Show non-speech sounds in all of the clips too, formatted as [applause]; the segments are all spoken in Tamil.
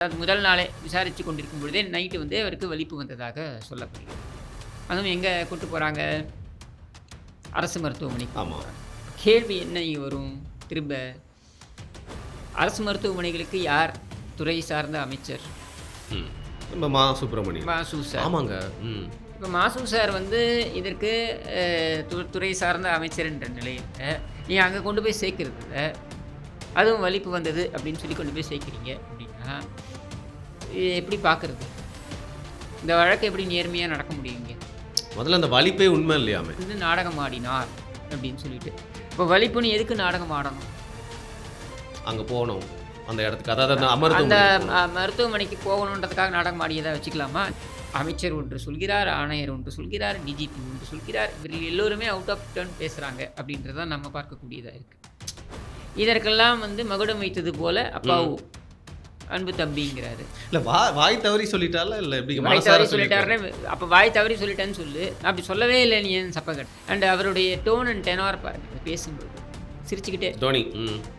அது முதல் நாளே விசாரித்து கொண்டிருக்கும் பொழுதே நைட்டு வந்து அவருக்கு வலிப்பு வந்ததாக சொல்லப்படுகிறது. அதுவும் எங்கே கூட்டு போகிறாங்க அரசு மருத்துவமனைக்கு. ஆமாம் கேள்வி என்ன வரும்? திரும்ப அரசு மருத்துவமனைகளுக்கு யார் துறை சார்ந்த அமைச்சர்? ம். நம்ம மா சுப்பிரமணியன். மாசு சார். ஆமாங்க. ம். இப்போ மாசு சார் வந்து இதற்கு து- துறை சார்ந்த அமைச்சர் என்ற நிலையில் நீங்கள் அங்கே கொண்டு போய் சேர்க்கறதுல அதுவும் வலிப்பு வந்தது அப்படின்னு சொல்லி கொண்டு போய் சேர்க்குறீங்க அப்படின்னா எப்படி பார்க்குறது? இந்த வழக்கு எப்படி நேர்மையாக நடக்க முடியுங்க முதல்ல அந்த வலிப்பே உண்மை இல்லையாமே? வந்து நாடகம் ஆடினார் அப்படின்னு சொல்லிட்டு. இப்போ வலிப்புன்னு எதுக்கு நாடகம் ஆடணும்? அங்கே போகணும். அந்த இடத்துக்கு. அதாவது அந்த அந்த மருத்துவமனைக்கு போகணுன்றதுக்காக நாடகம் ஆடியதை வச்சுக்கலாமா? அமைச்சர் ஒன்று சொல்கிறார் ஆணையர் ஒன்று சொல்கிறார் டிஜிபி ஒன்று சொல்கிறார். இவர்கள் எல்லோருமே அவுட் ஆஃப் டர்ன் பேசுகிறாங்க அப்படின்றத நம்ம பார்க்கக்கூடியதாக இருக்குது இதற்கெல்லாம் வந்து மகுடம் வைத்தது போல அப்பாவு அன்பு தம்பிங்கிறாரு. இல்லை வா வாய் தவறி சொல்லிட்டால இல்லை எப்படி வாய் தவறி சொல்லிட்டாரு சொல்லிட்டாருன்னு அப்போ வாய் தவறி சொல்லிட்டேன்னு சொல்லு. அப்படி சொல்லவே இல்லை நீ ஏன் சப்பகட் அண்ட் அவருடைய டோன் அண்ட் டெனார் பாருங்க பேசும்போது சிரிச்சுக்கிட்டே. தோனி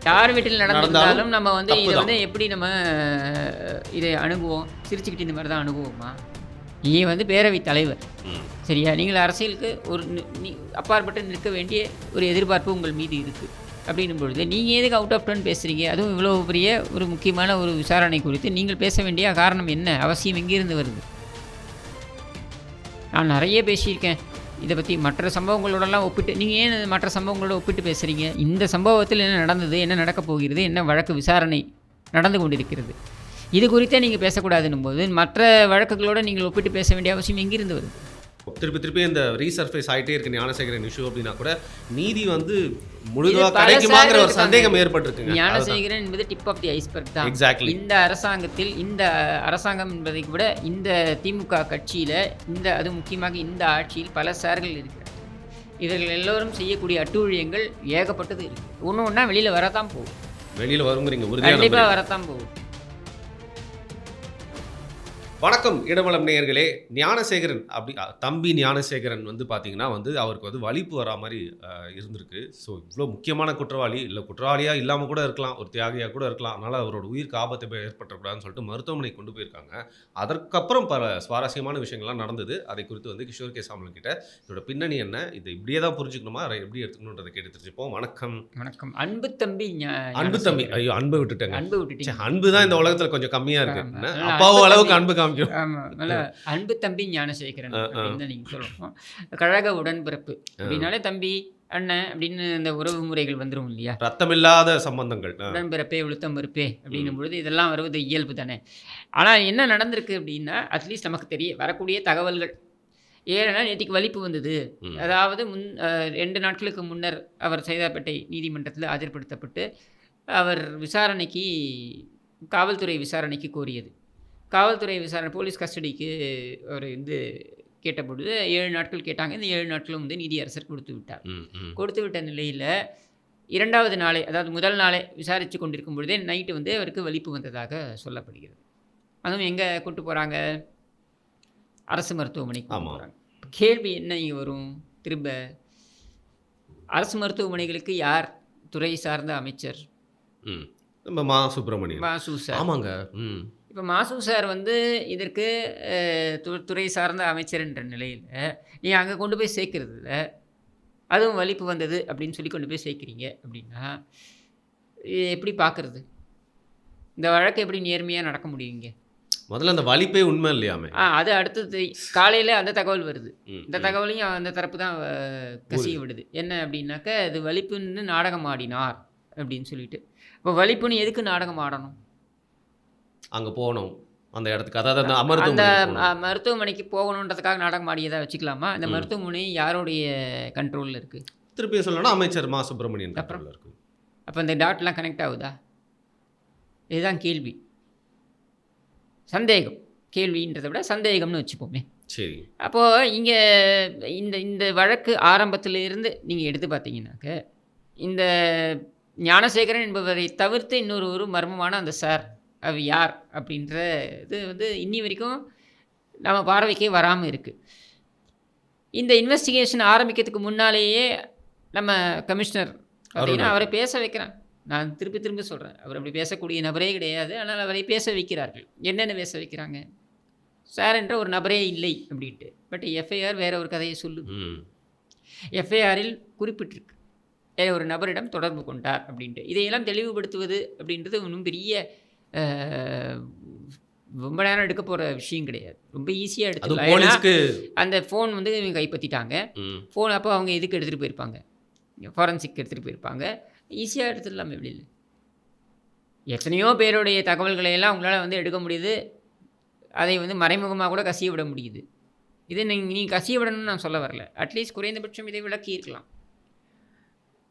யார் வீட்டில் நடந்திருந்தாலும் நடந்தாலும் நம்ம வந்து இதை. வந்து எப்படி நம்ம இதை அணுகுவோம்? சிரிச்சுக்கிட்டு இந்த மாதிரி தான் அணுகுவோமா? நீ வந்து பேரவைத் தலைவர். சரியா? நீங்கள் அரசியலுக்கு ஒரு நி- நீ அப்பாற்பட்டு நிற்க வேண்டிய ஒரு எதிர்பார்ப்பு உங்கள் மீது இருக்குது அப்படின்னும் பொழுது நீங்கள் எதுக்கு அவுட் ஆஃப் டர்ன் பேசுகிறீங்க அதுவும் இவ்வளோ பெரிய ஒரு முக்கியமான ஒரு விசாரணை குறித்து நீங்கள் பேச வேண்டிய காரணம் என்ன? அவசியம் எங்கிருந்து வருது? நான் நிறைய பேசியிருக்கேன். இதை பற்றி மற்ற சம்பவங்களோடலாம் ஒப்பிட்டு நீங்கள் ஏன் மற்ற சம்பவங்களோட ஒப்பிட்டு பேசுகிறீங்க இந்த சம்பவத்தில் என்ன நடந்தது? என்ன நடக்கப் போகிறது? என்ன வழக்கு விசாரணை நடந்து கொண்டிருக்கிறது? இது குறித்தே நீங்கள் பேசக்கூடாதுன்னும் போது மற்ற வழக்குகளோடு நீங்கள் ஒப்பிட்டு பேச வேண்டிய அவசியம் எங்கிருந்து வருது? திருப்பி திருப்பி இந்த ரீசர்ஃபேஸ் ஆகிட்டே இருக்கு ஞானசேகரன் இஷ்யூ அப்படின்னா கூட நீதி வந்து இது முழுதா பல கிடைக்குமாங்கிற ஒரு சந்தேகம் இருக்காங்க. ஏற்பட்டிருக்குங்க. ஞானசேகரன் என்பது டிப் ஆஃப் தி ஐஸ்பர்க் தான். எக்ஸாக்ட்லி இந்த அரசாங்கத்தில் இந்த அரசாங்கம் என்பதை விட இந்த திமுக கட்சியில் இந்த அது முக்கியமாக இந்த ஆட்சியில் பல சார்கள் இருக்கிறார். இவர்கள் எல்லோரும் செய்யக்கூடிய அட்டூழியங்கள் ஏகப்பட்டது இருக்கு. ஒன்று ஒன்றா வெளியில் வரத்தான் போகும் வெளியில வருங்கிறீங்க கண்டிப்பாக. வரத்தான் போகும் வணக்கம் இடமலம் நேயர்களே. ஞானசேகரன் அப்படி தம்பி ஞானசேகரன் வந்து பார்த்தீங்கன்னா வந்து அவருக்கு வந்து வலிப்பு வரா மாதிரி இருந்திருக்கு. ஸோ இவ்வளோ முக்கியமான குற்றவாளி இல்லை குற்றவாளியாக இல்லாமல் கூட இருக்கலாம் ஒரு தியாகியாக கூட இருக்கலாம் அதனால் அவரோட உயிருக்கு ஆபத்தை ஏற்பட்டக்கூடாதுன்னு சொல்லிட்டு மருத்துவமனை கொண்டு போயிருக்காங்க. அதற்கப்புறம் பல சுவாரஸ்யமான விஷயங்கள்லாம் நடந்தது. அதை குறித்து வந்து கிஷோர் கே. சாமல் கிட்ட இதோட பின்னணி என்ன இது இப்படியே தான் புரிஞ்சுக்கணுமா அதை எப்படி எடுத்துக்கணுன்றதை கேட்டு தெரிஞ்சுப்போம். வணக்கம். வணக்கம். அன்பு தம்பி அன்பு தம்பி. ஐயோ அன்பை விட்டுட்டேங்க. அன்பு ச்சே, விட்டுட்டீங்க அன்பு தான் இந்த உலகத்தில் கொஞ்சம் கம்மியாக இருக்கு. அன்பு அளவுக்கு அன்பு காமிக்கும் ஆமா. நல்ல அன்பு தம்பி ஞானசேகரன். அப்படின்னு தான் நீங்க சொல்லணும் கழக உடன்பிறப்பு. அப்படின்னாலே தம்பி அண்ணன் அப்படின்னு இந்த உறவு முறைகள் வந்துரும் இல்லையா? ரத்தமில்லாத சம்பந்தங்கள். உடன்பிறப்பே உளுத்தம் பருப்பே அப்படின்னும் பொழுது இதெல்லாம் வருவது இயல்பு தானே. ஆனால் என்ன நடந்திருக்கு அப்படின்னா அட்லீஸ்ட் நமக்கு தெரிய வரக்கூடிய தகவல்கள். ஏன்னா நேற்றுக்கு வலிப்பு வந்தது. அதாவது முன் ரெண்டு நாட்களுக்கு முன்னர் அவர் சைதாப்பேட்டை நீதிமன்றத்தில் ஆஜர்படுத்தப்பட்டு அவர் விசாரணைக்கு காவல்துறை விசாரணைக்கு கோரியது. காவல்துறை விசாரணை போலீஸ் கஸ்டடிக்கு அவர் வந்து கேட்டபொழுது ஏழு நாட்கள் கேட்டாங்க. இந்த ஏழு நாட்களும் வந்து நீதியரசர் கொடுத்து விட்டார். ம், ம். கொடுத்து விட்ட நிலையில் இரண்டாவது நாளே அதாவது முதல் நாளே விசாரித்து கொண்டிருக்கும் பொழுதே நைட்டு வந்து அவருக்கு வலிப்பு வந்ததாக சொல்லப்படுகிறது. அதுவும் எங்கே கூட்டு போகிறாங்க அரசு மருத்துவமனைக்கு. போகிறாங்க கேள்வி என்ன இங்கே வரும்? திரும்ப அரசு மருத்துவமனைகளுக்கு யார் துறை சார்ந்த அமைச்சர்? ம். நம்ம மா சுப்பிரமணியன். மாசு சார். ஆமாங்க. ம். இப்போ மாசு சார் வந்து இதற்கு து- துறை சார்ந்த அமைச்சர் என்ற நிலையில் நீங்கள் அங்கே கொண்டு போய் சேர்க்கறதுல அதுவும் வலிப்பு வந்தது அப்படின்னு சொல்லி கொண்டு போய் சேர்க்குறீங்க அப்படின்னா எப்படி பார்க்குறது இந்த வழக்கு எப்படி நேர்மையாக நடக்க முடியுங்க? முதல்ல அந்த வலிப்பே உண்மை இல்லையாமே? ஆ அது அடுத்தது காலையில் அந்த தகவல் வருது. இந்த. தகவலையும் அந்த தரப்பு தான் கசிய விடுது. என்ன அப்படின்னாக்க அது வலிப்புன்னு நாடகம் ஆடினார் அப்படின்னு சொல்லிட்டு. இப்போ வலிப்புன்னு எதுக்கு நாடகம் ஆடணும்? அங்க போகணும். அந்த இடத்துக்கு. அதாவது அந்த அந்த அ, மருத்துவமனைக்கு போகணுன்றதுக்காக நாடகம் ஆடியதா வச்சுக்கலாமா? இந்த ம். மருத்துவமனை யாருடைய கண்ட்ரோலில் இருக்குது திருப்பி சொல்லணும்னா அமைச்சர் மா. சுப்பிரமணியன்? கண்ட்ரோல்ல இருக்கு. அப்போ இந்த டாட்லாம் கனெக்ட் ஆகுதா? இதுதான் கேள்வி. சந்தேகம். கேள்வின்றதை விட சந்தேகம்னு வச்சுப்போமே. சரி. அப்போது இங்கே இந்த இந்த வழக்கு ஆரம்பத்துல இருந்து நீங்கள் எடுத்து பார்த்தீங்கன்னாக்க இந்த ஞானசேகரன் என்பவரை தவிர்த்து இன்னொரு ஒரு மர்மமான அந்த சார் அவர் யார் அப்படின்ற இது வந்து இன்னி வரைக்கும் நம்ம பார்வைக்கே வராமல் இருக்குது இந்த இன்வெஸ்டிகேஷன் ஆரம்பிக்கிறதுக்கு முன்னாலேயே நம்ம கமிஷனர் அருணா. அவரை பேச வைக்கிறான் நான் திருப்பி திரும்ப சொல்கிறேன் அவர் அப்படி பேசக்கூடிய நபரே கிடையாது. ஆனால் அவரை பேச வைக்கிறார்கள். என்னென்ன பேச வைக்கிறாங்க? சார் என்ற ஒரு நபரே இல்லை அப்படின்ட்டு. பட் எஃப்ஐஆர் வேற ஒரு கதையை சொல்லுது. எஃப்ஐஆரில் குறிப்பிட்டிருக்கு. ஒரு நபரிடம் தொடர்பு கொண்டார் அப்படின்ட்டு. இதையெல்லாம் தெளிவுபடுத்துவது அப்படின்றது ஒன்றும் பெரிய ரொம்ப நேரம் எடுக்க போகிற விஷயம் கிடையாது. ரொம்ப ஈஸியாக எடுத்துக்கலாம். அந்த ஃபோன் வந்து இவங்க கைப்பற்றிட்டாங்க ஃபோன் அப்போ அவங்க எதுக்கு எடுத்துகிட்டு போயிருப்பாங்க? ஃபாரன்சிக் எடுத்துகிட்டு போயிருப்பாங்க. ஈஸியாக எடுத்துடலாமே வெளியில். எத்தனையோ பேருடைய தகவல்களை எல்லாம் உங்களால் வந்து எடுக்க முடியுது. அதை வந்து மறைமுகமாக கூட கசிய விட முடியுது. இது நீங்கள் நீ கசிய விடணும்னு நான் சொல்ல வரல. அட்லீஸ்ட் குறைந்தபட்சம் இதை விளக்கி இருக்கலாம்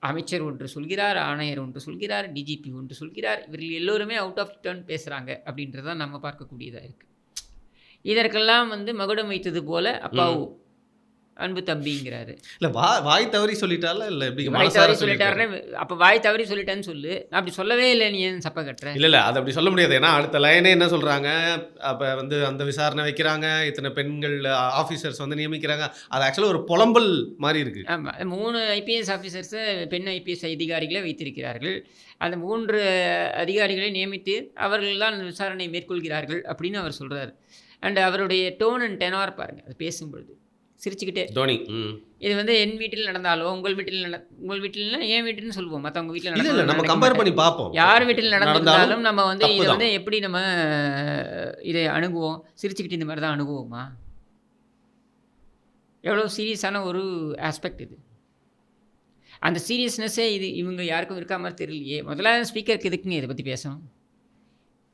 அமைச்சர் ஒன்று சொல்கிறார் ஆணையர் ஒன்று சொல்கிறார் டிஜிபி ஒன்று சொல்கிறார். இவர்கள் எல்லோருமே அவுட் ஆஃப் டர்ன் பேசுகிறாங்க அப்படின்றதான் நம்ம பார்க்கக்கூடியதாக இருக்குது இதற்கெல்லாம் வந்து மகுடம் வைத்தது போல அப்பாவு. அன்பு தம்பிங்கிறாரு. இல்ல வா வாய் தவறி சொல்லிட்டால இல்ல எப்படி வாய் தவறி சொல்லிட்டாரு சொல்லிட்டாருன்னு அப்போ வாய் தவறி சொல்லிட்டேன்னு சொல்லு. நான் அப்படி சொல்லவே இல்லை நீ ஏன் சப்ப கட்டுற? இல்ல இல்ல அது அப்படி சொல்ல முடியாது. ஏன்னா அடுத்த லைனே என்ன சொல்றாங்க? அப்ப வந்து அந்த விசாரணை வைக்கிறாங்க. இத்தனை பெண்கள் ஆபீசர்ஸ் வந்து நியமிக்கிறாங்க. அது ஆக்சுவலா ஒரு புலம்பல் மாதிரி இருக்கு. ஆமாம் மூணு ஐபிஎஸ் ஆஃபீஸர்ஸை பெண் ஐபிஎஸ் அதிகாரிகளை வைத்திருக்கிறார்கள். அந்த மூன்று அதிகாரிகளை நியமித்து அவர்கள் தான் விசாரணை மேற்கொள்கிறார்கள் அப்படின்னு அவர் சொல்கிறார் அண்ட் அவருடைய டோன் அண்ட் டெனார் பாருங்கள் அது பேசும்பொழுது. சிரிச்சுக்கிட்டே. தோனி ம். இது வந்து என் வீட்டில் நடந்தாலோ உங்கள் வீட்டில் நட உங்கள் வீட்டில்னா என் வீட்டுன்னு சொல்லுவோம். மற்றவங்க வீட்டில் இல்ல நம்ம கம்பேர் பண்ணி பார்ப்போம். யார் வீட்டில் நடந்தாலும் நடந்தாலும் நம்ம வந்து இதை. வந்து எப்படி நம்ம இதை அணுகுவோம்? சிரிச்சுக்கிட்டு இந்த மாதிரி தான் அணுகுவோமா? எவ்வளோ சீரியஸான ஒரு ஆஸ்பெக்ட் இது. அந்த சீரியஸ்னஸ்ஸே இது இவங்க யாருக்கும் இருக்கா மாதிரி தெரியலையே முதல்ல ஸ்பீக்கருக்கு எதுக்குங்க இதை பற்றி பேசணும்?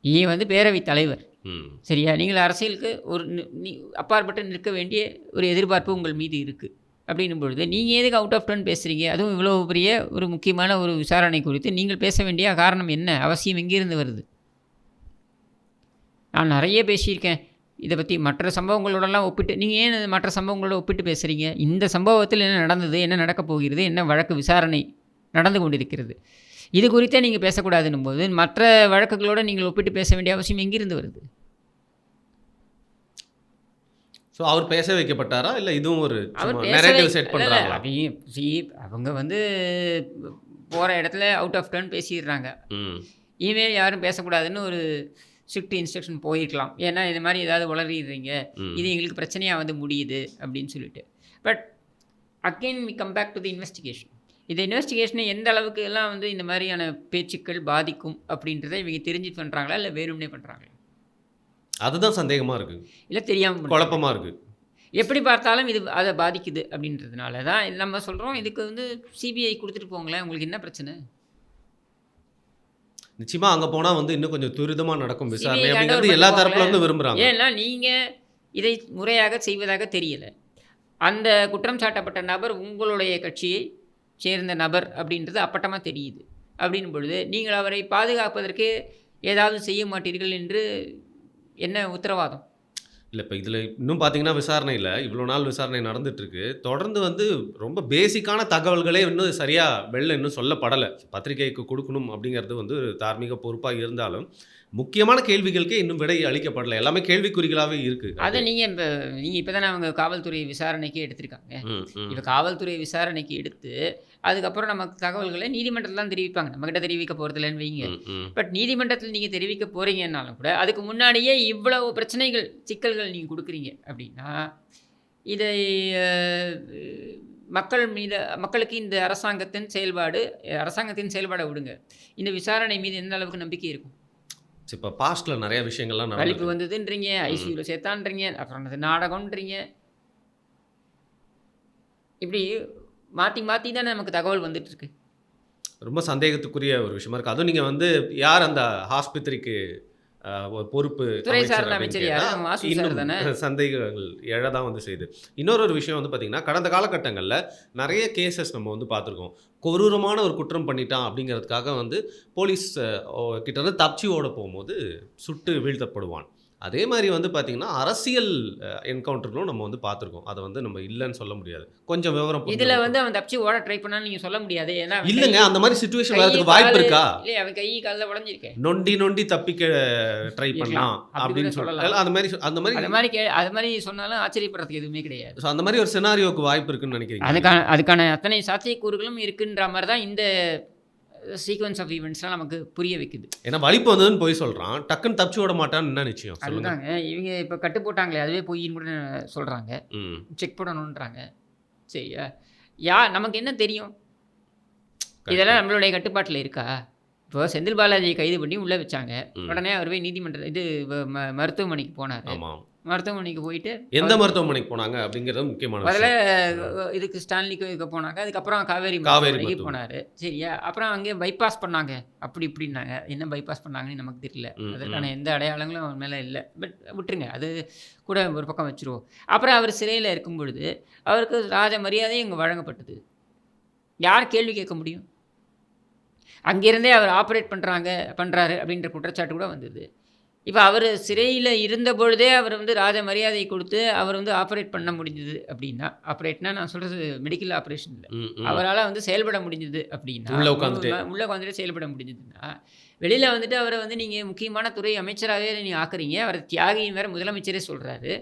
நீ வந்து பேரவைத் தலைவர். சரியா? நீங்கள் அரசியலுக்கு ஒரு நி- நீ அப்பாற்பட்டு நிற்க வேண்டிய ஒரு எதிர்பார்ப்பு உங்கள் மீது இருக்குது அப்படின்னும் பொழுது நீங்கள் எதுக்கு அவுட் ஆஃப் டர்ன் பேசுகிறீங்க அதுவும் இவ்வளோ பெரிய ஒரு முக்கியமான ஒரு விசாரணை குறித்து நீங்கள் பேச வேண்டிய காரணம் என்ன? அவசியம் எங்கேருந்து வருது? நான் நிறைய பேசியிருக்கேன். இதை பற்றி மற்ற சம்பவங்களோடலாம் ஒப்பிட்டு நீங்கள் ஏன் மற்ற சம்பவங்களோட ஒப்பிட்டு பேசுகிறீங்க இந்த சம்பவத்தில் என்ன நடந்தது? என்ன நடக்கப் போகிறது? என்ன வழக்கு விசாரணை நடந்து கொண்டிருக்கிறது? இது குறித்தே நீங்கள் பேசக்கூடாதுன்னும் போது மற்ற வழக்குகளோடு நீங்கள் ஒப்பிட்டு பேச வேண்டிய அவசியம் எங்கிருந்து வருது? ஸோ அவர் பேச வைக்கப்பட்டாரா? இல்ல இதுவும் ஒரு அவர் நெரேட்டிவ் செட் பண்றாங்களா? அவங்க வந்து போகிற இடத்துல அவுட் ஆஃப் டர்ன் பேசிடுறாங்க. இனிமேல் யாரும் பேசக்கூடாதுன்னு ஒரு ஸ்ட்ரிக்ட் இன்ஸ்ட்ரக்ஷன் போயிருக்கலாம். ஏன்னா இது மாதிரி ஏதாவது உளறிடுறீங்க. இது எங்களுக்கு பிரச்சனையாக வந்து முடியுது அப்படின்னு சொல்லிட்டு. But again we come back to the investigation இந்த இன்வெஸ்டிகேஷனை எந்த அளவுக்கு எல்லாம் வந்து இந்த மாதிரியான பேச்சுக்கள் பாதிக்கும் அப்படின்றத இவங்க தெரிஞ்சு பண்ணுறாங்களா இல்லை வேணும்னே பண்ணுறாங்களா அதுதான் சந்தேகமா இருக்கு இல்லை தெரியாமல் குழப்பமா இருக்கு எப்படி பார்த்தாலும் இது அதை பாதிக்குது அப்படின்றதுனால தான் நம்ம சொல்கிறோம் இதுக்கு வந்து சிபிஐ கொடுத்துட்டு போங்களேன். உங்களுக்கு என்ன பிரச்சனை? நிச்சயமா அங்க போனா வந்து இன்னும் கொஞ்சம் துரிதமா நடக்கும் விசாரணை அப்படிங்கிறது எல்லா தரப்புல இருந்து விரும்புறாங்க. ஏன்னா நீங்கள் இதை முறையாக செய்வதாக தெரியல. அந்த குற்றம் சாட்டப்பட்ட நபர் உங்களுடைய கட்சியை சேர்ந்த நபர் அப்படின்றது அப்பட்டமாக தெரியுது. அப்படின்னும் பொழுது நீங்கள் அவரை பாதுகாப்பதற்கு ஏதாவது செய்ய மாட்டீர்கள் என்று என்ன உத்தரவாதம்? இல்ல இப்ப இதுல இன்னும் பாத்தீங்கன்னா விசாரணையில இவ்வளவு நாள் விசாரணை நடந்துட்டு இருக்கு தொடர்ந்து வந்து ரொம்ப பேசிக்கான தகவல்களே இன்னும் சரியா வெளில இன்னும் சொல்லப்படலை. பத்திரிகைக்கு கொடுக்கணும் அப்படிங்கிறது வந்து ஒரு தார்மீக பொறுப்பா இருந்தாலும் முக்கியமான கேள்விகளுக்கே இன்னும் விடை அளிக்கப்படலை. எல்லாமே கேள்விக்குறிகளாவே இருக்கு. அதை நீங்கள் இப்போ நீங்கள் இப்போ தானே அவங்க காவல்துறை விசாரணைக்கு எடுத்திருக்காங்க. இப்போ காவல்துறை விசாரணைக்கு எடுத்து அதுக்கப்புறம் நமக்கு தகவல்களை நீதிமன்றத்தில் தான் தெரிவிப்பாங்க. நம்மக்கிட்ட தெரிவிக்க போகிறதில்லன்னு வைங்க. பட் நீதிமன்றத்தில் நீங்கள் தெரிவிக்க போகிறீங்கன்னாலும் கூட அதுக்கு முன்னாடியே இவ்வளவு பிரச்சனைகள் சிக்கல்கள் நீங்கள் கொடுக்குறீங்க அப்படின்னா இதை மக்கள் மீது மக்களுக்கு இந்த அரசாங்கத்தின் செயல்பாடு அரசாங்கத்தின் செயல்பாடை விடுங்க. இந்த விசாரணை மீது எந்த அளவுக்கு நம்பிக்கை இருக்கும்? இப்ப பாஸ்ட்ல நிறைய விஷயங்கள்லாம் வலிப்பு வந்ததுன்றீங்க ஐசியூவில் சேர்த்தான்றீங்க அப்புறம் நாடகம்ன்றீங்க. இப்படி மாற்றி மாற்றி தானே நமக்கு தகவல் வந்துட்டு இருக்கு ரொம்ப சந்தேகத்துக்குரிய ஒரு விஷயமா இருக்கு. அதுவும் நீங்க வந்து யார் அந்த ஆஸ்பத்திரிக்கு பொறுப்பு துறை சார்ந்த அமைச்சர்? [laughs] சந்தேகங்கள் எழதான் வந்து செய்யுது இன்னொரு ஒரு விஷயம் வந்து பாத்தீங்கன்னா கடந்த காலகட்டங்களில் நிறைய கேசஸ் நம்ம வந்து பார்த்துருக்கோம் கொடூரமான ஒரு குற்றம் பண்ணிட்டான் அப்படிங்கிறதுக்காக வந்து போலீஸ் கிட்ட இருந்து தப்பிச்சு ஓட போகும்போது சுட்டு வீழ்த்தப்படுவான். அதே மாதிரி வந்து பாத்தீங்கன்னா அரசியல் என்கவுண்டர்களும் நம்ம வந்து பார்த்துருக்கோம் அதை வந்து நம்ம இல்லைன்னு சொல்ல முடியாது. கொஞ்சம் விவரம் இதுல. வந்து அவன் தப்பிச்சு ஓட ட்ரை பண்ணான்னு நீங்க சொல்ல முடியாது. ஏன்னா இல்லைங்க அந்த மாதிரி சுச்சுவேஷன் வரதுக்கு வாய்ப்பு இருக்கா? இல்லையே அவன் கை காலில் உடஞ்சிருக்கேன் நொண்டி நொண்டி தப்பிக்க ட்ரை. பண்ணலாம் அப்படி அப்படின்னு சொல்லலாம். அந்த மாதிரி அந்த மாதிரி அது மாதிரி கே அது மாதிரி சொன்னாலும் ஆச்சரியப்படுறதுக்கு எதுவுமே கிடையாது. So அந்த மாதிரி ஒரு சினாரியோக்கு வாய்ப்பு இருக்குன்னு நினைக்கிறீங்க? அதுக்கான அதுக்கான அத்தனை சாத்தியக்கூறுகளும் இருக்குன்ற மாதிரி தான் இந்த சீக்வன்ஸ் ஆஃப் ஈவெண்ட்ஸ்லாம் நமக்கு புரிய வைக்குது. ஏன்னா வலிப்பு வந்ததுன்னு போய் சொல்றான். டக்குன்னு தப்பிச்சு விட மாட்டான்னு என்ன நிச்சயம்? அதுதாங்க. இவங்க இப்போ கட்டு போட்டாங்களே அதுவே பொய்ன்னு கூட சொல்கிறாங்க செக் பண்ணணுன்றாங்க. சரியா யா நமக்கு என்ன தெரியும்? இதெல்லாம் நம்மளுடைய கட்டுப்பாட்டில் இருக்கா? இப்போ செந்தில் பாலாஜியை கைது பண்ணி உள்ளே வச்சாங்க. உடனே அவர் போய் நீதிமன்ற இது மருத்துவமனைக்கு போனார். மருத்துவமனைக்கு போயிட்டு எந்த மருத்துவமனைக்கு போனாங்க அப்படிங்கிறது முக்கியமான முதல்ல. இதுக்கு ஸ்டான்லிக்கு இதுக்கு போனாங்க. அதுக்கப்புறம் காவேரி காவேரி. போனார். சரியா? அப்புறம் அங்கே பைபாஸ் பண்ணாங்க. அப்படி இப்படின்னாங்க. என்ன பைபாஸ் பண்ணாங்கன்னு நமக்கு தெரியல. அதற்கான எந்த அடையாளங்களும் அவன் மேலே இல்லை. பட் விட்டுருங்க. அது கூட ஒரு பக்கம் வச்சுருவோம். அப்புறம் அவர் சிறையில் இருக்கும் பொழுது அவருக்கு ராஜ மரியாதை இங்கே வழங்கப்பட்டது. யார் கேள்வி கேட்க முடியும்? அங்கிருந்தே அவர் ஆப்ரேட் பண்ணுறாங்க பண்ணுறாரு அப்படின்ற குற்றச்சாட்டு கூட வந்தது. இப்போ அவர் சிறையில் இருந்த பொழுதே அவர் வந்து ராஜ மரியாதை கொடுத்து அவர் வந்து ஆப்ரேட் பண்ண முடிஞ்சது அப்படின்னா ஆப்ரேட்னா நான் சொல்கிறது மெடிக்கல் ஆப்ரேஷன் இல்லை ம், ம். அவரால் வந்து செயல்பட முடிஞ்சது அப்படின்னா உள்ள உட்காந்துட்டு. உள்ள- உள்ள உட்காந்துட்டு செயல்பட முடிஞ்சதுன்னா வெளியில் வந்துட்டு அவரை வந்து நீங்கள் முக்கியமான துறை அமைச்சராகவே நீங்கள் ஆக்குறீங்க அவர் தியாகியும் வேறு முதலமைச்சரே சொல்கிறாரு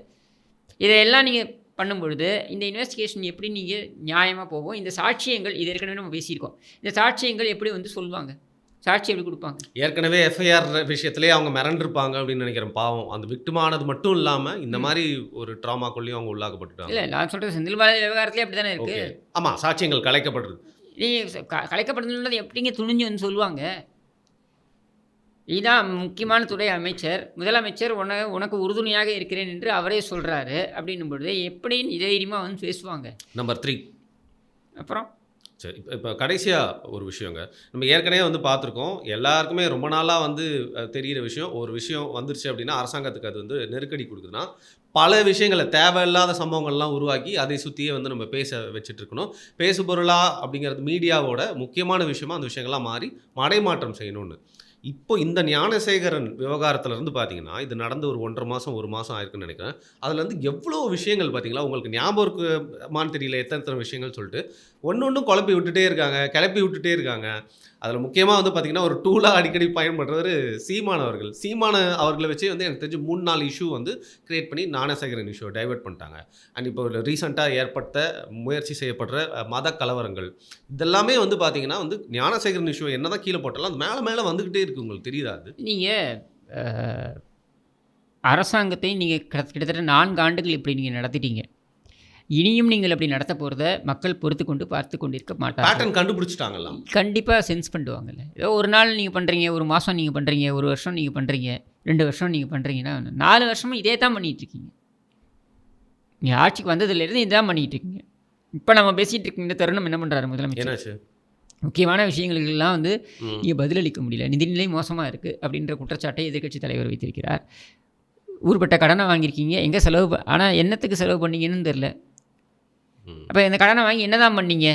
இதையெல்லாம் நீங்கள் பண்ணும்பொழுது இந்த இன்வெஸ்டிகேஷன் எப்படி நீங்கள் நியாயமாக போகும்? இந்த சாட்சியங்கள் இது ஏற்கனவே நம்ம பேசியிருக்கோம். இந்த சாட்சியங்கள் எப்படி வந்து சொல்லுவாங்க? சாட்சி எப்படி கொடுப்பாங்க? ஏற்கனவே எஃப்ஐஆர் விஷயத்திலே அவங்க மிரண்டிருப்பாங்க அப்படின்னு நினைக்கிறேன். பாவம். அந்த விக்டிமானது மட்டும் இல்லாம இந்த மாதிரி ஒரு ட்ராமாக்குள்ளேயும் அவங்க உள்ளாக்கப்பட்டுட்டாங்க. இல்லை நான் சொல்கிறது செந்தில் பாலாஜி விவகாரத்திலே அப்படி தானே இருக்குது ஓகே. ஆமா சாட்சியங்கள் கலைக்கப்படுறது நீங்கள் கலைக்கப்படுதுன்றது எப்படிங்க துணிஞ்சு வந்து சொல்லுவாங்க? இதான் முக்கியமான துறை அமைச்சர். முதலமைச்சர் உன உனக்கு உறுதுணையாக இருக்கிறேன் என்று அவரே சொல்கிறாரு அப்படின்னும் பொழுது எப்படி தைரியமாக வந்து பேசுவாங்க. நம்பர் த்ரீ அப்புறம்? சரி இப்போ இப்போ கடைசியாக ஒரு விஷயங்க. நம்ம ஏற்கனவே வந்து பார்த்துருக்கோம். எல்லாருக்குமே ரொம்ப நாளாக வந்து தெரிகிற தெரியிற விஷயம் ஒரு விஷயம் வந்துருச்சு அப்படின்னா அரசாங்கத்துக்கு அது வந்து நெருக்கடி கொடுக்குதுன்னா பல விஷயங்களை தேவையில்லாத சம்பவங்கள்லாம் உருவாக்கி அதை சுற்றியே வந்து நம்ம பேச வச்சுட்டு இருக்கணும் பேசுபொருளா அப்படிங்கிறது மீடியாவோட முக்கியமான விஷயமா அந்த விஷயங்கள்லாம் மாறி மடைமாற்றம் செய்யணும்னு. இப்போ இந்த ஞானசேகரன் விவகாரத்துலேருந்து பார்த்தீங்கன்னா இது நடந்து ஒரு ஒன்றரை மாதம் ஒரு மாதம் ஆயிருக்குன்னு நினைக்கிறேன். அதில் வந்து எவ்வளோ விஷயங்கள் பார்த்தீங்களா? உங்களுக்கு ஞாபகம் இருக்குமான்னு தெரியல எத்தனை எத்தனை விஷயங்கள் சொல்லிட்டு. ஒன்று ஒன்றும் குழப்பி விட்டுட்டே இருக்காங்க கிளப்பி விட்டுட்டே இருக்காங்க. அதில் முக்கியமாக வந்து பார்த்தீங்கன்னா ஒரு டூலாக அடிக்கடி பயன்படுறவர் சீமான் அவர்கள். சீமான அவர்களை வச்சே வந்து எனக்கு தெரிஞ்சு மூணு நாலு இஷ்யூ வந்து கிரியேட் பண்ணி ஞானசேகரன் இஷ்யூ டைவர்ட் பண்ணிட்டாங்க. அண்ட் இப்போ ரீசெண்டாக ஏற்பட்ட முயற்சி செய்யப்படுற மத கலவரங்கள் இதெல்லாமே வந்து பார்த்தீங்கன்னா வந்து ஞானசேகரன் இஷ்யூ என்ன தான் கீழே போட்டாலும் அது மேலே மேலே வந்துக்கிட்டே இருக்கு உங்களுக்கு தெரியுதா அது? நீங்கள் அரசாங்கத்தை நீங்கள் கிட்டத்தட்ட நான்கு ஆண்டுகள் இப்படி நீங்கள் நடத்திட்டீங்க. இனியும் நீங்கள் அப்படி நடத்த போகிறத மக்கள் பொறுத்து கொண்டு பார்த்து கொண்டிருக்க மாட்டார்கள். பேட்டர்ன் கண்டுபிடிச்சிட்டாங்கல்லாம் கண்டிப்பாக சென்ஸ் பண்ணிடுவாங்கல்ல ஏதோ ஒரு நாள் நீங்கள் பண்ணுறீங்க ஒரு மாதம் நீங்கள் பண்ணுறீங்க ஒரு வருஷம் நீங்கள் பண்ணுறீங்க ரெண்டு வருஷம் நீங்கள் பண்ணுறீங்கன்னா நாலு வருஷமும் இதே தான் பண்ணிகிட்ருக்கீங்க நீங்கள் ஆட்சிக்கு வந்ததுலேருந்து இதான் பண்ணிகிட்டு இருக்கீங்க இப்போ நம்ம பேசிகிட்டு இருக்க இந்த தருணம் என்ன பண்ணுறாரு முதலமைச்சர்? முக்கியமான விஷயங்களுக்கெல்லாம் வந்து. நீங்கள் பதிலளிக்க முடியல. நிதிநிலை மோசமாக இருக்குது அப்படின்ற குற்றச்சாட்டை எதிர்க்கட்சி தலைவர் வைத்திருக்கிறார். ஊர்பட்ட கடனை வாங்கியிருக்கீங்க எங்கே செலவு ஆனால் என்னத்துக்கு செலவு பண்ணீங்கன்னு தெரில. அப்போ இந்த கடனை வாங்கி என்னதான் பண்ணீங்க?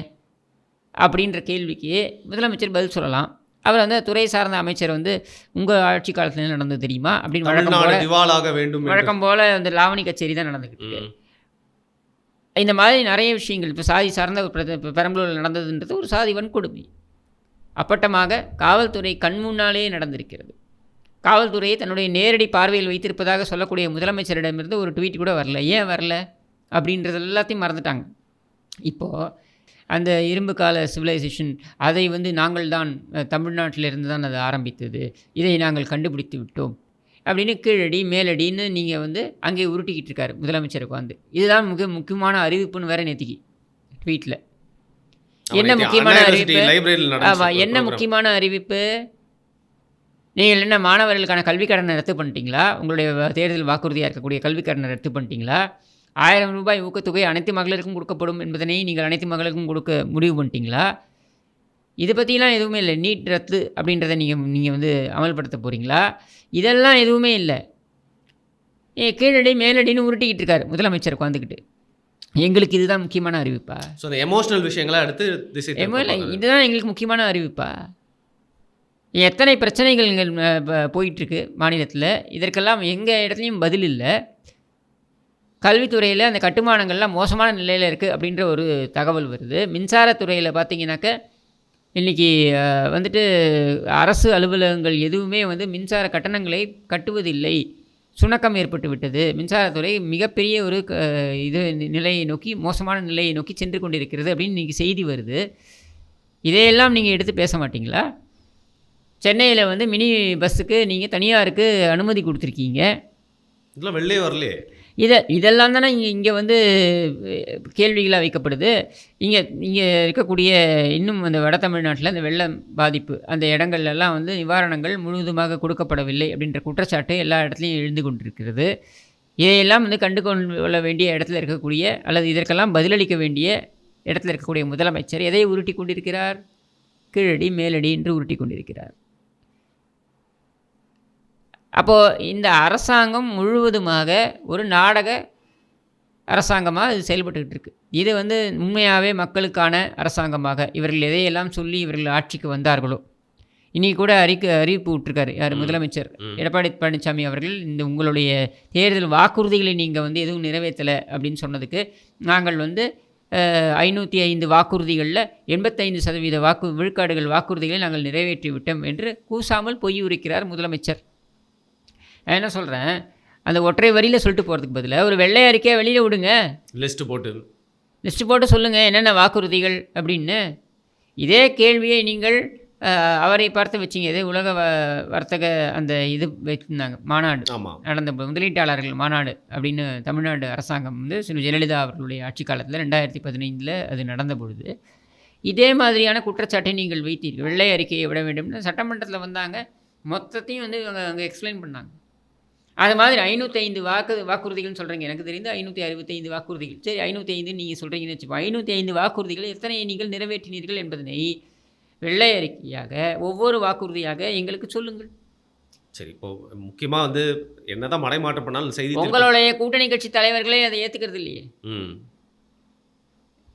அப்படின்ற கேள்விக்கு முதலமைச்சர் பதில் சொல்லலாம். அவர் வந்து துறை சார்ந்த அமைச்சர் வந்து உங்கள் ஆட்சி காலத்தில் நடந்தது தெரியுமா? அப்படின்னு வழக்கம் வேண்டும் வழக்கம் போல் அந்த லாவணி கச்சேரி தான் நடந்துக்கிட்டு இருக்கு. இந்த மாதிரி நிறைய விஷயங்கள் இப்போ சாதி சார்ந்த இப்ப பெரம்பலூரில் நடந்ததுன்றது ஒரு சாதி வன்கொடுமை. அப்பட்டமாக காவல்துறை கண் முன்னாலேயே நடந்திருக்கிறது. காவல்துறையை தன்னுடைய நேரடி பார்வையில் வைத்திருப்பதாக சொல்லக்கூடிய முதலமைச்சரிடமிருந்து ஒரு ட்வீட் கூட வரல. ஏன் வரல? அப்படின்றது எல்லாத்தையும் மறந்துட்டாங்க. இப்போது அந்த இரும்பு கால சிவிலைசேஷன் அதை வந்து நாங்கள் தான் தமிழ்நாட்டிலிருந்து தான் அது ஆரம்பித்தது. இதை நாங்கள் கண்டுபிடித்து விட்டோம். அப்படின்னு கீழடி மேலடின்னு நீங்கள் வந்து அங்கே உருட்டிக்கிட்டு இருக்காரு முதலமைச்சர் உட்காந்து இதுதான் மிக முக்கியமான அறிவிப்புன்னு வேற நேத்திக்கு ட்வீட்டில் என்ன முக்கியமான அறிவிப்பு? ஆமாம் என்ன. முக்கியமான அறிவிப்பு? நீங்கள் என்ன மாணவர்களுக்கான கல்விக் கடனை ரத்து பண்ணிட்டீங்களா? உங்களுடைய தேர்தல் வாக்குறுதியாக இருக்கக்கூடிய கல்விக் கடனை ரத்து பண்ணிட்டீங்களா? ஆயிரம் ரூபாய் ஊக்கத்தொகை அனைத்து மகளிருக்கும் கொடுக்கப்படும் என்பதனை நீங்கள் அனைத்து மகளிருக்கும் கொடுக்க முடிவு பண்ணிட்டீங்களா? இதை பற்றிலாம் எதுவுமே இல்லை. நீட் ரத்து அப்படின்றத நீங்கள் நீங்கள் வந்து அமல்படுத்த போகிறீங்களா இதெல்லாம் எதுவுமே இல்லை. ஏ கீழடி மேலடின்னு உருட்டிக்கிட்டு இருக்காரு முதலமைச்சர் உட்காந்துக்கிட்டு எங்களுக்கு இதுதான் முக்கியமான அறிவிப்பா? ஸோ அந்த எமோஷனல் விஷயங்களை அடுத்து இதுதான் எங்களுக்கு முக்கியமான அறிவிப்பா? எத்தனை பிரச்சனைகள் போயிட்டுருக்கு மாநிலத்தில்? இதற்கெல்லாம் எங்கள் இடத்துலையும் பதில் இல்லை. கல்வித்துறையில் அந்த கட்டுமானங்கள்லாம் மோசமான நிலையில் இருக்குது அப்படின்ற ஒரு தகவல் வருது. மின்சாரத்துறையில் பார்த்தீங்கன்னாக்க இன்றைக்கி வந்துட்டு அரசு அலுவலகங்கள் எதுவுமே வந்து மின்சார கட்டணங்களை கட்டுவதில்லை. சுணக்கம் ஏற்பட்டு விட்டது. மின்சாரத்துறை மிகப்பெரிய ஒரு க- இது நிலையை நோக்கி மோசமான நிலையை நோக்கி சென்று கொண்டிருக்கிறது அப்படின்னு இன்றைக்கி செய்தி வருது. இதையெல்லாம் நீங்கள் எடுத்து பேச மாட்டிங்களா? சென்னையில் வந்து மினி பஸ்ஸுக்கு நீங்கள் தனியாருக்கு அனுமதி கொடுத்துருக்கீங்க. இதெல்லாம் வெளிலே வரலையே. இதை இதெல்லாம் தானே இங்கே இங்கே வந்து கேள்விகளாக வைக்கப்படுது. இங்கே இங்கே இருக்கக்கூடிய இன்னும் அந்த வட தமிழ்நாட்டில் அந்த வெள்ளம் பாதிப்பு அந்த இடங்கள்லாம் வந்து நிவாரணங்கள் முழுவதுமாக கொடுக்கப்படவில்லை அப்படின்ற குற்றச்சாட்டு எல்லா இடத்துலையும் எழுந்து கொண்டிருக்கிறது. இதையெல்லாம் வந்து கண்டு கொள்ள வேண்டிய இடத்துல இருக்கக்கூடிய அல்லது இதற்கெல்லாம் பதிலளிக்க வேண்டிய இடத்துல இருக்கக்கூடிய முதலமைச்சர் எதை உருட்டி கொண்டிருக்கிறார்? கீழடி மேலடி என்று உருட்டி கொண்டிருக்கிறார். அப்போது இந்த அரசாங்கம் முழுவதுமாக ஒரு நாடக அரசாங்கமாக இது செயல்பட்டுக்கிட்டு இருக்கு. இது வந்து உண்மையாகவே மக்களுக்கான அரசாங்கமாக இவர்கள் எதையெல்லாம் சொல்லி இவர்கள் ஆட்சிக்கு வந்தார்களோ. இன்னைக்கு கூட அறிக்கை அறிவிப்பு விட்டுருக்காரு யார். முதலமைச்சர். எடப்பாடி பழனிசாமி அவர்கள். இந்த உங்களுடைய தேர்தல் வாக்குறுதிகளை நீங்கள் வந்து எதுவும் நிறைவேற்றலை அப்படின்னு சொன்னதுக்கு நாங்கள் வந்து ஐநூற்றி ஐந்து வாக்குறுதிகளில் எண்பத்தைந்து சதவீத வாக்கு விழுக்காடுகள் வாக்குறுதிகளை நாங்கள் நிறைவேற்றி விட்டோம் என்று கூசாமல் பொய் உரைக்கிறார் முதலமைச்சர். நான் என்ன சொல்கிறேன் அந்த ஒற்றை வரியில் சொல்லிட்டு போகிறதுக்கு பதிலாக ஒரு வெள்ளை அறிக்கையை வெளியில் விடுங்க. லிஸ்ட் போட்டு. லிஸ்ட் போட்டு சொல்லுங்கள் என்னென்ன வாக்குறுதிகள் அப்படின்னு. இதே கேள்வியை நீங்கள் அவரை பார்த்து வச்சிங்க. இதே உலக வ வர்த்தக அந்த இது வச்சுருந்தாங்க மாநாடு. நடந்த முதலீட்டாளர்கள் மாநாடு அப்படின்னு தமிழ்நாடு அரசாங்கம் வந்து சிறு ஜெயலலிதா அவர்களுடைய ஆட்சி காலத்தில் ரெண்டாயிரத்தி பதினைந்தில் அது நடந்த பொழுது இதே மாதிரியான குற்றச்சாட்டை நீங்கள் வைத்தீர்கள். வெள்ளை அறிக்கையை விட வேண்டும்னு சட்டமன்றத்தில் வந்தாங்க. மொத்தத்தையும் வந்து அங்கே எக்ஸ்பிளைன் பண்ணாங்க. அது மாதிரி ஐநூற்றி ஐந்து வாக்கு வாக்குறுதிகள்னு சொல்கிறீங்க எனக்கு தெரிந்து ஐநூற்றி அறுபத்தைந்து வாக்குறுதிகள். சரி ஐநூற்றி ஐந்து நீங்கள் சொல்கிறீங்கன்னு வச்சுப்போம் ஐநூற்றி ஐந்து வாக்குறுதிகள் எத்தனை நீங்கள் நிறைவேற்றினீர்கள் என்பதனை வெள்ளை அறிக்கையாக ஒவ்வொரு வாக்குறுதியாக எங்களுக்கு சொல்லுங்கள். சரி இப்போ முக்கியமாக வந்து என்னதான் மடைமாற்றம் பண்ணாலும் செய்தி உங்களுடைய கூட்டணி கட்சி தலைவர்களே அதை ஏற்றுக்கிறது இல்லையே ம்.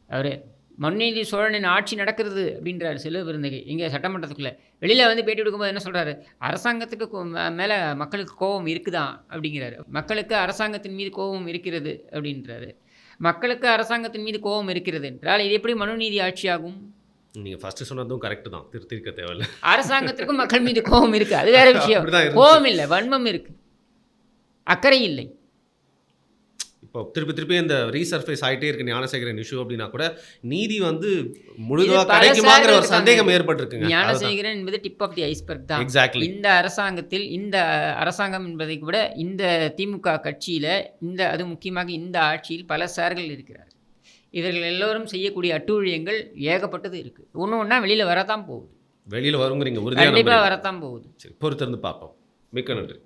அவர். மண்ணீதி சோழனின் ஆட்சி நடக்கிறது அப்படின்றார் செல்வ பெருந்தகை இங்கே சட்டமன்றத்துக்குள்ளே வெளியில் வந்து பேட்டி கொடுக்கும்போது என்ன சொல்கிறாரு அரசாங்கத்துக்கு மேலே மக்களுக்கு கோபம் இருக்குதா? அப்படிங்கிறாரு. மக்களுக்கு அரசாங்கத்தின் மீது கோபம் இருக்கிறது அப்படின்றாரு. மக்களுக்கு அரசாங்கத்தின் மீது கோபம் இருக்கிறது என்றால் இது எப்படி மனுநீதி ஆட்சியாகும்? நீங்கள் ஃபஸ்ட்டு சொன்னதும் கரெக்டு தான். திருத்திருக்க தேவையில்ல. அரசாங்கத்திற்கும் மக்கள் மீது கோபம் இருக்குது அது வேற [laughs] விஷயம். கோபம் இல்லை வன்மம் இருக்குது அக்கறை இல்லை. இப்போ திருப்பி திருப்பி இந்த ரீசர்ஃபேஸ் ஆகிட்டே இருக்கு ஞானசேகரன் இஷ்யூ அப்படின்னா கூட நீதி வந்து முழுதாக கிடைக்குமாங்கிற ஒரு சந்தேகம் ஏற்பட்டிருக்குங்க. ஞானசேகரன் என்பது டிப் ஆஃப் தி ஐஸ்பர்க் தான். எக்ஸாக்ட்லி இந்த அரசாங்கத்தில் இந்த அரசாங்கம் என்பதை விட இந்த திமுக கட்சியில் இந்த அது முக்கியமாக இந்த ஆட்சியில் பல சார்கள் இருக்கிறார். இவர்கள் எல்லோரும் செய்யக்கூடிய அட்டூழியங்கள் ஏகப்பட்டது இருக்குது ஒன்று ஒன்றா வெளியில் வரத்தான் போகுது. வெளியில் வருங்கிறீங்க உறுதியாக கண்டிப்பாக. வரத்தான் போகுது. சரி பொறுத்திருந்து பார்ப்போம். மிக்க நன்றி.